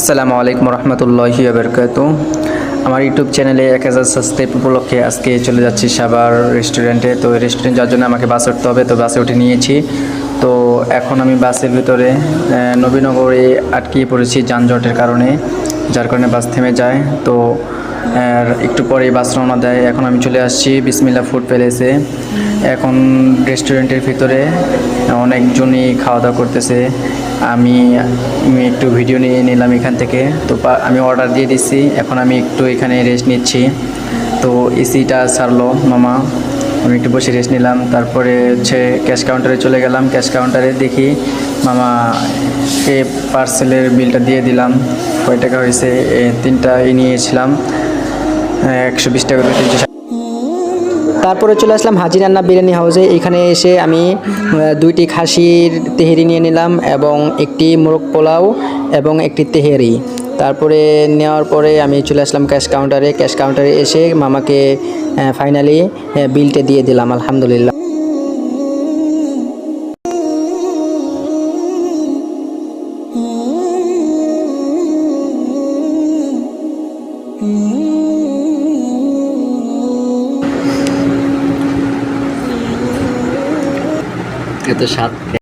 আসসালামু আলাইকুম রহমতুল্লাহি আবরকাত আমার ইউটিউব চ্যানেলে এক হাজার সাবস্ক্রাইব উপলক্ষে আজকে চলে যাচ্ছি সাবার রেস্টুরেন্টে। তো রেস্টুরেন্ট যাওয়ার জন্য আমাকে বাসে উঠতে হবে, তো বাসে উঠে নিয়েছি। তো এখন আমি বাসের ভিতরে নবীনগরে আটকিয়ে পড়েছি যানজটের কারণে, যার কারণে বাস থেমে যায়। তো একটু পরেই বাস রওনা দেয়। এখন আমি চলে আসছি বিসমিল্লা ফুড প্যালেসে। এখন রেস্টুরেন্টের ভিতরে অনেকজনই খাওয়া দাওয়া করতেছে। আমি আমি একটু ভিডিও নিয়ে নিলাম এখান থেকে। তো আমি অর্ডার দিয়ে দিচ্ছি। এখন আমি একটু এখানে রেস্ট নিচ্ছি। তো এসিটা ছাড়লো মামা। আমি একটু বসে রেস্ট নিলাম, তারপরে হচ্ছে ক্যাশ কাউন্টারে চলে গেলাম। ক্যাশ কাউন্টারে দেখি মামা এ পার্সেলের বিলটা দিয়ে দিলাম। কয় টাকা হয়েছে? তিনটা ই নিয়েছিলাম। একশো বিশ টাকা তিনশো তারপরে চলে আসলাম হাজি রান্না বিরিয়ানি হাউসে এখানে এসে আমি দুইটি খাসির তেহেরি নিয়ে নিলাম এবং একটি মোরগ পোলাও এবং একটি তেহেরি। তারপরে নেওয়ার পরে আমি চলে আসলাম ক্যাশ কাউন্টারে ক্যাশ কাউন্টারে এসে মামাকে ফাইনালি বিলটা দিয়ে দিলাম, আলহামদুলিল্লাহ। এত